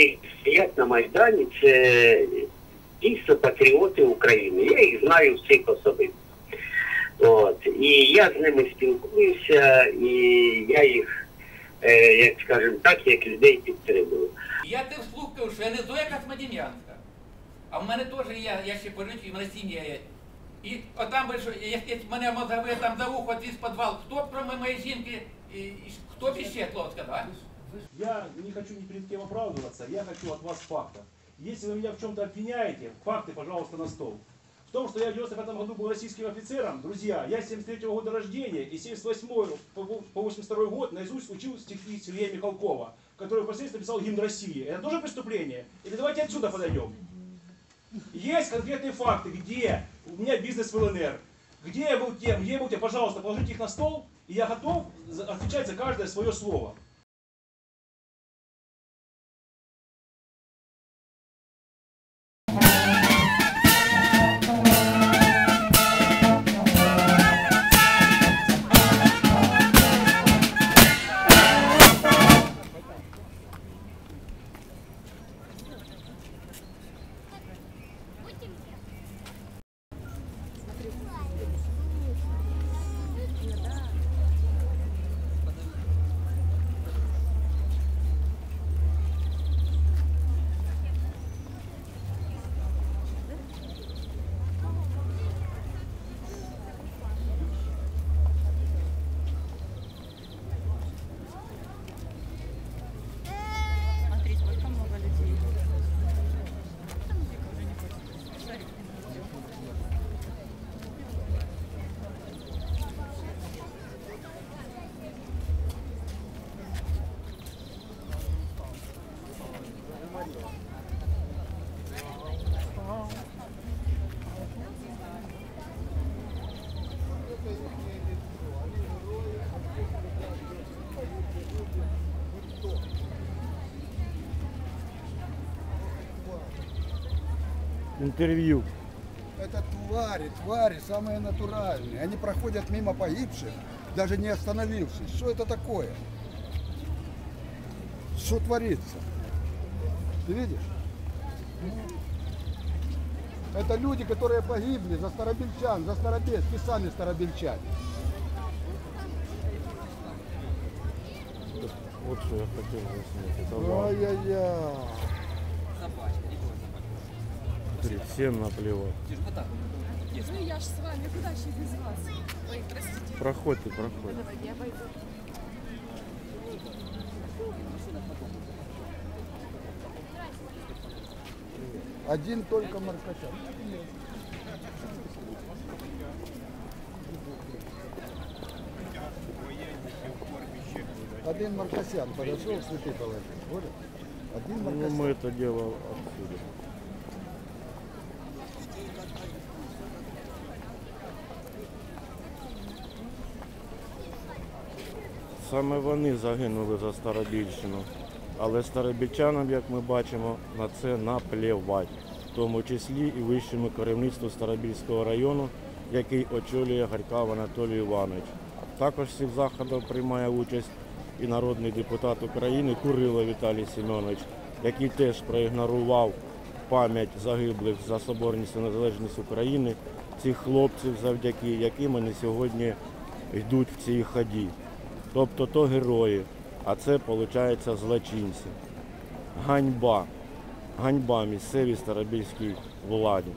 які стоять на Майдані, це дійсно патріоти України. Я їх знаю всіх особисто. От. І я з ними спілкуюся, і я їх, е, як скажемо так, як людей підтримую. Я тим слухав, що я не Зоя Космодем'янська. А в мене теж є, я ще порючу, і в мене сім'я є. І отам що, як як мене мозгове там за ухо в підвал, хто про моєї жінки, і, і хто б ще слово сказав? Я не хочу ни перед кем оправдываться, я хочу от вас факта. Если вы меня в чем-то обвиняете, факты, пожалуйста, на стол. В том, что я в 95 году был российским офицером, друзья, я 73 года рождения и 78 по по 82 год наизусть учил стихи Сергея Михалкова, который впоследствии написал гимн России. Это тоже преступление? Или давайте отсюда подойдем? Есть конкретные факты, где у меня бизнес в ЛНР, где я был тем, где я был тем, пожалуйста, положите их на стол, и я готов отвечать за каждое свое слово. Интервью. Это твари, твари, самые натуральные. Они проходят мимо погибших, даже не остановившись. Что это такое? Что творится? Ты видишь? Это люди, которые погибли за старобельчан, за старобельцев, и сами старобельчане. Вот что я хотел заснять. Ай-яй-яй. Смотри, всем наплевать. Ну я ж с вами, куда же без вас? Ой, простите. Проходьте, проходьте. Давайте, я пойду. Один только Маркачан. Один Маркосян подошел, цветы положил. Один Ну, Маркосян. мы это дело обсудим. Саме вони загинули за Старобільщину. Але старобільчанам, як ми бачимо, на це наплівать, в тому числі і вищому керівництву Старобільського району, який очолює Гарькав Анатолій Іванович. Також в цих заходах приймає участь і народний депутат України Курило Віталій Семенович, який теж проігнорував пам'ять загиблих за соборність і незалежність України, цих хлопців, завдяки яким вони сьогодні йдуть в цій ході. Тобто то герої, а це, виходить, злочинці. Ганьба. Ганьба місцевій старобільській владі.